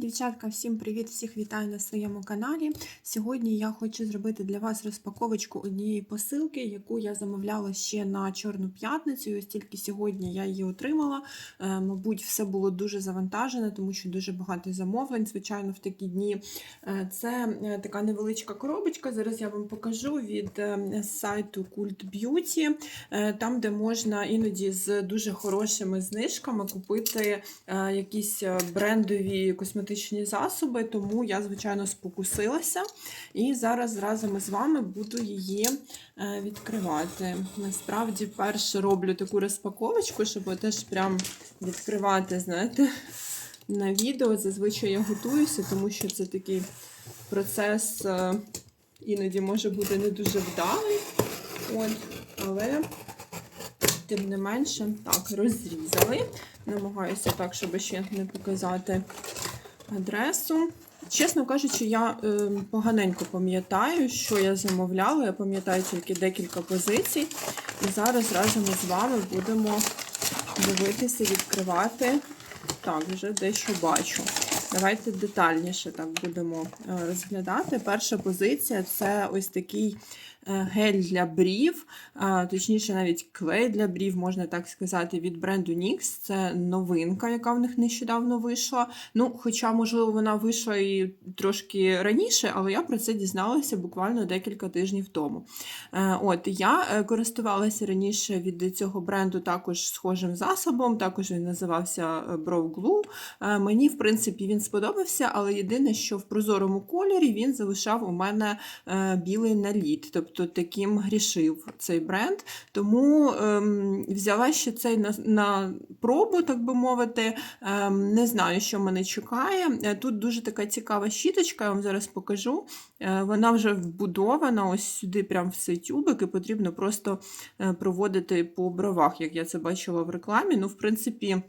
Дівчатка, всім привіт! Всіх вітаю на своєму каналі. Сьогодні я хочу зробити для вас розпаковочку однієї посилки, яку я замовляла ще на Чорну п'ятницю. І ось тільки сьогодні я її отримала. Е, Мабуть, все було дуже завантажене, тому що дуже багато замовлень, звичайно, в такі дні. Е, Це е, така невеличка коробочка. Зараз я вам покажу від сайту Cult Beauty, там, де можна іноді з дуже хорошими знижками купити якісь брендові косметичні засоби, тому я, звичайно, спокусилася. І зараз разом із вами буду її е, відкривати. Насправді, вперше роблю таку розпаковочку, щоб теж прям відкривати, знаєте, на відео. Зазвичай я готуюся, тому що це такий процес е, іноді може бути не дуже вдалий. От, але тим не менше, так, розрізали. Намагаюся так, щоб ще не показати адресу. Чесно кажучи, я е, поганенько пам'ятаю, що я замовляла. Я пам'ятаю тільки декілька позицій. І зараз разом із вами будемо дивитися, відкривати. Так, вже дещо бачу. Давайте детальніше так будемо е, розглядати. Перша позиція це ось такий гель для брів, точніше, навіть клей для брів, можна так сказати, від бренду NYX. Це новинка, яка в них нещодавно вийшла. Ну, хоча, можливо, вона вийшла і трошки раніше, але я про це дізналася буквально декілька тижнів тому. Е, От я е, користувалася раніше від цього бренду також схожим засобом, також він називався е, Brow Glue. Е, Мені, в принципі, він сподобався, але єдине, що в прозорому кольорі він залишав у мене е, білий наліт, тобто таким грішив цей бренд. Тому ем, взяла ще цей на, на пробу, так би мовити. Ем, не знаю, що мене чекає. Е, Тут дуже така цікава щіточка, я вам зараз покажу. Е, Вона вже вбудована ось сюди, прямо в цей тюбик, і потрібно просто е, проводити по бровах, як я це бачила в рекламі. Ну, в принципі.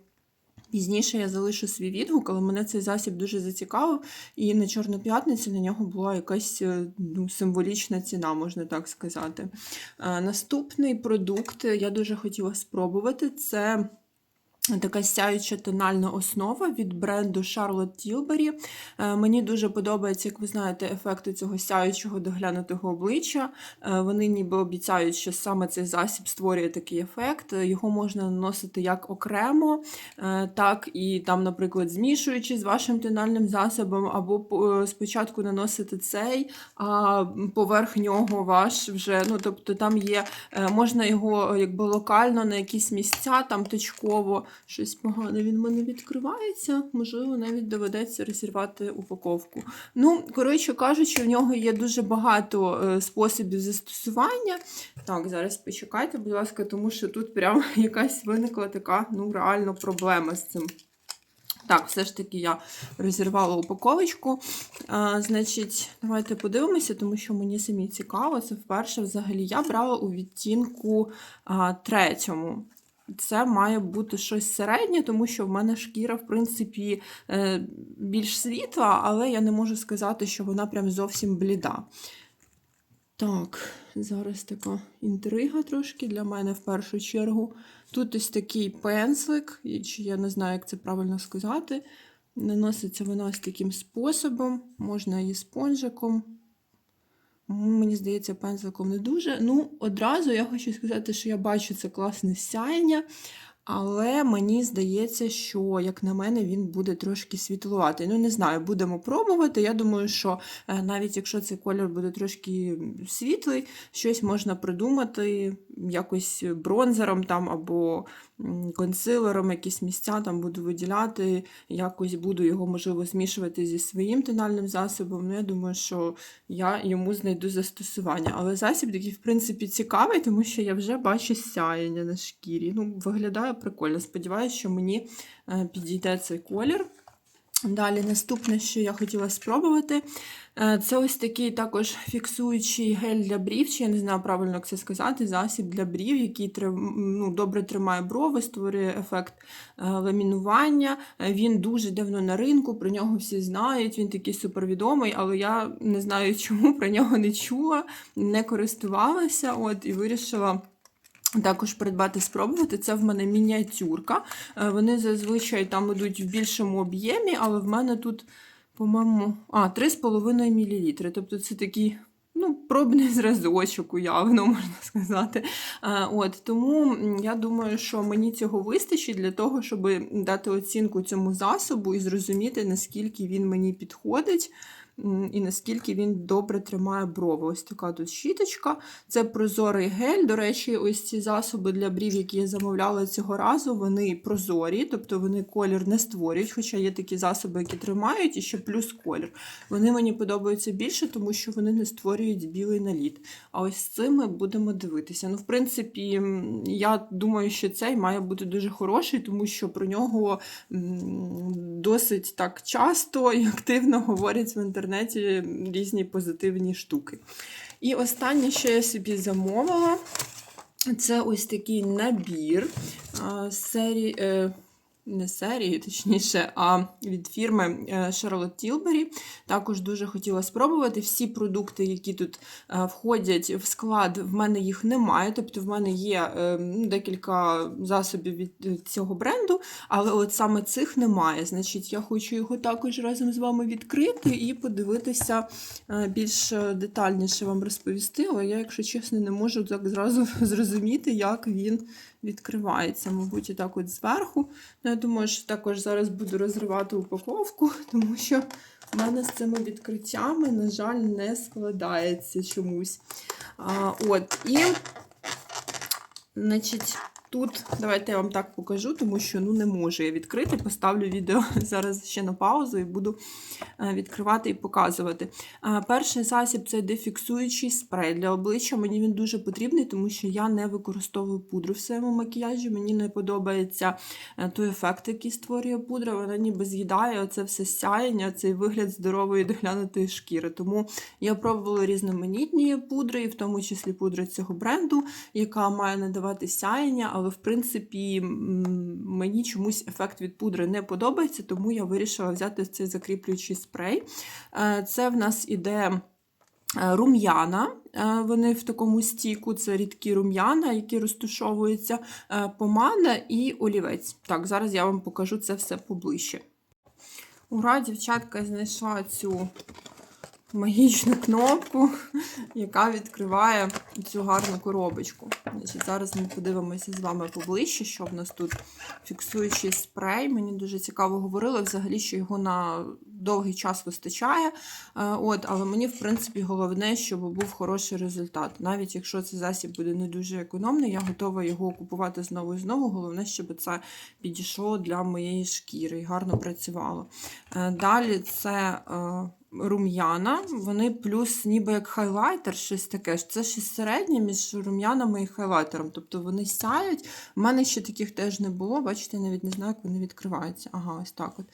Пізніше я залишу свій відгук, але мене цей засіб дуже зацікавив, і на Чорну п'ятницю на нього була якась е, ну, символічна ціна, можна так сказати. Е, Наступний продукт я дуже хотіла спробувати це. Така сяюча тональна основа від бренду Charlotte Tilbury. Е, Мені дуже подобається, як ви знаєте, ефекти цього сяючого доглянутого обличчя. Е, Вони ніби обіцяють, що саме цей засіб створює такий ефект. Його можна наносити як окремо, е, так і там, наприклад, змішуючи з вашим тональним засобом, або спочатку наносити цей, а поверх нього ваш вже. Ну, тобто там є, можна його якби локально на якісь місця, там точково щось погане він в мене відкривається. Можливо, навіть доведеться розірвати упаковку. Ну, коротше кажучи, в нього є дуже багато е, способів застосування. Так, зараз почекайте, будь ласка, тому що тут прям якась виникла така ну, реально проблема з цим. Так, все ж таки я розірвала упаковочку. А, значить, давайте подивимося, тому що мені самі цікаво. Це вперше взагалі я брала у відтінку а, третьому. Це має бути щось середнє, тому що в мене шкіра, в принципі, е, більш світла, але я не можу сказати, що вона прям зовсім бліда. Так, зараз така інтрига трошки для мене в першу чергу. Тут ось такий пензлик, чи я не знаю, як це правильно сказати. Наноситься вона ось таким способом, можна і спонжиком. Мені здається, пензликом не дуже. Ну, одразу я хочу сказати, що я бачу це класне сяєння, але мені здається, що, як на мене, він буде трошки світлуватий. Ну, не знаю, будемо пробувати. Я думаю, що е, навіть якщо цей колір буде трошки світлий, щось можна придумати, якось бронзером там або консилером, якісь місця там буду виділяти, якось буду його, можливо, змішувати зі своїм тональним засобом. Ну, я думаю, що я йому знайду застосування. Але засіб такий, в принципі, цікавий, тому що я вже бачу сяєння на шкірі. Ну, виглядає прикольно. Сподіваюся, що мені е, підійде цей колір. Далі, наступне, що я хотіла спробувати, е, це ось такий також фіксуючий гель для брів, чи я не знаю правильно, як це сказати, засіб для брів, який ну, добре тримає брови, створює ефект е, ламінування. Він дуже давно на ринку, про нього всі знають, він такий супервідомий, але я не знаю, чому про нього не чула, не користувалася от, і вирішила також придбати, спробувати. Це в мене мініатюрка. Е, Вони зазвичай там ідуть в більшому об'ємі, але в мене тут, по-моєму, а, 3,5 мл. Тобто це такий. Ну, пробний зразочок, уявно, можна сказати. Е, От, тому я думаю, що мені цього вистачить для того, щоб дати оцінку цьому засобу і зрозуміти, наскільки він мені підходить і наскільки він добре тримає брови. Ось така тут щіточка. Це прозорий гель. До речі, ось ці засоби для брів, які я замовляла цього разу, вони прозорі, тобто вони колір не створюють, хоча є такі засоби, які тримають, і ще плюс колір. Вони мені подобаються більше, тому що вони не створюють білий наліт. А ось з цими будемо дивитися. Ну, в принципі, я думаю, що цей має бути дуже хороший, тому що про нього досить так часто і активно говорять в інтернеті різні позитивні штуки. І останнє, що я собі замовила, це ось такий набір серії. Не серії, точніше, а від фірми е, Charlotte Tilbury. Також дуже хотіла спробувати. Всі продукти, які тут е, входять в склад, в мене їх немає. Тобто в мене є е, ну, декілька засобів від цього бренду, але от саме цих немає. Значить, я хочу його також разом з вами відкрити і подивитися більш детальніше вам розповісти. Але я, якщо чесно, не можу так зразу зрозуміти, як він відкривається. Мабуть, і так от зверху. Ну, я думаю, що також зараз буду розривати упаковку, тому що в мене з цими відкриттями, на жаль, не складається чомусь. А, от, і, значить, тут, давайте я вам так покажу, тому що ну, не можу я відкрити. Поставлю відео зараз ще на паузу і буду е, відкривати і показувати. Е, Перший засіб це дефіксуючий спрей для обличчя. Мені він дуже потрібний, тому що я не використовую пудру в своєму макіяжі. Мені не подобається е, той ефект, який створює пудра. Вона ніби з'їдає оце все сяєння, цей вигляд здорової доглянутої шкіри. Тому я пробувала різноманітні пудри, і в тому числі пудри цього бренду, яка має надавати сяєння, але в принципі мені чомусь ефект від пудри не подобається, тому я вирішила взяти цей закріплюючий спрей. Е, Це в нас іде. е, Рум'яна, е, вони в такому стіку, це рідкі рум'яна, які розташовуються, е, помада і олівець. Так, зараз я вам покажу це все поближче. Ура, дівчатка, знайшла цю магічну кнопку, яка відкриває цю гарну коробочку. Значить, зараз ми подивимося з вами поближче, що в нас тут фіксуючий спрей. Мені дуже цікаво говорили взагалі, що його на довгий час вистачає. Е, От, але мені, в принципі, головне, щоб був хороший результат. Навіть якщо цей засіб буде не дуже економний, я готова його купувати знову і знову. Головне, щоб це підійшло для моєї шкіри і гарно працювало. Е, Далі це. Рум'яна, вони плюс ніби як хайлайтер, щось таке. Це щось середнє між рум'янами і хайлайтером. Тобто вони сяють. У мене ще таких теж не було. Бачите, я навіть не знаю, як вони відкриваються. Ага, ось так от.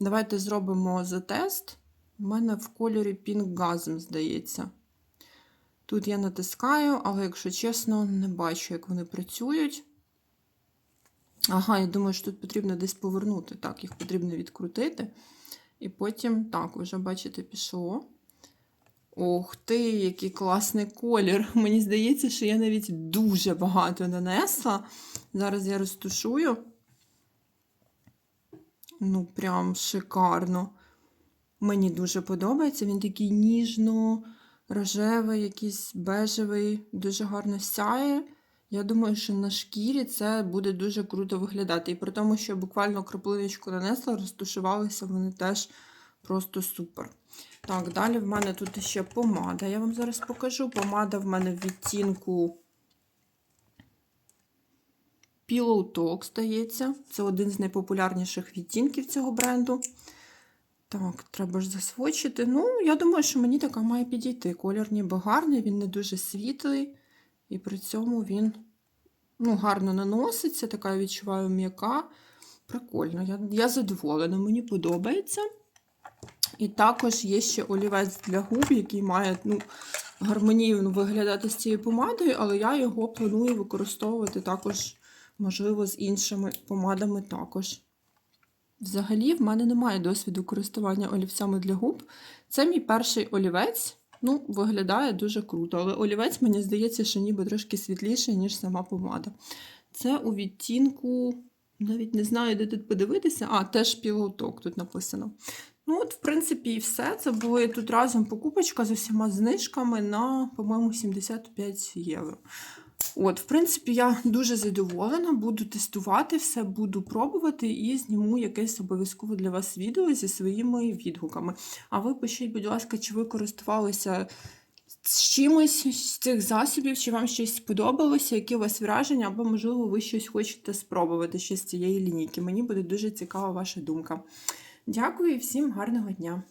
Давайте зробимо за тест. У мене в кольорі Pink здається. Тут я натискаю, але, якщо чесно, не бачу, як вони працюють. Ага, я думаю, що тут потрібно десь повернути. Так, їх потрібно відкрутити. І потім, так, вже, бачите, пішло. Ох ти, який класний колір. Мені здається, що я навіть дуже багато нанесла. Зараз я розтушую. Ну, прям шикарно. Мені дуже подобається. Він такий ніжно-рожевий, якийсь бежевий, дуже гарно сяє. Я думаю, що на шкірі це буде дуже круто виглядати. І при тому, що я буквально краплиночку нанесла, розтушувалися вони теж просто супер. Так, далі в мене тут ще помада. Я вам зараз покажу. Помада в мене в відтінку Pillow Talk, здається. Це один з найпопулярніших відтінків цього бренду. Так, треба ж засвочити. Ну, я думаю, що мені така має підійти. Колір ніби гарний, він не дуже світлий. І при цьому він ну, гарно наноситься, така я відчуваю м'яка. Прикольно, я, я задоволена, мені подобається. І також є ще олівець для губ, який має ну, гармонійно виглядати з цією помадою, але я його планую використовувати також, можливо, з іншими помадами також. Взагалі, в мене немає досвіду користування олівцями для губ. Це мій перший олівець, Ну, виглядає дуже круто, але олівець, мені здається, що ніби трошки світліший, ніж сама помада. Це у відтінку, навіть не знаю, де тут подивитися. А, теж пілоток тут написано. Ну, от, в принципі, і все. Це була тут разом покупочка з усіма знижками на, по-моєму, 75 євро. От, в принципі, я дуже задоволена, буду тестувати все, буду пробувати і зніму якесь обов'язково для вас відео зі своїми відгуками. А ви пишіть, будь ласка, чи ви користувалися з чимось з цих засобів, чи вам щось сподобалося, які у вас враження, або, можливо, ви щось хочете спробувати ще з цієї лінійки. Мені буде дуже цікава ваша думка. Дякую і всім гарного дня!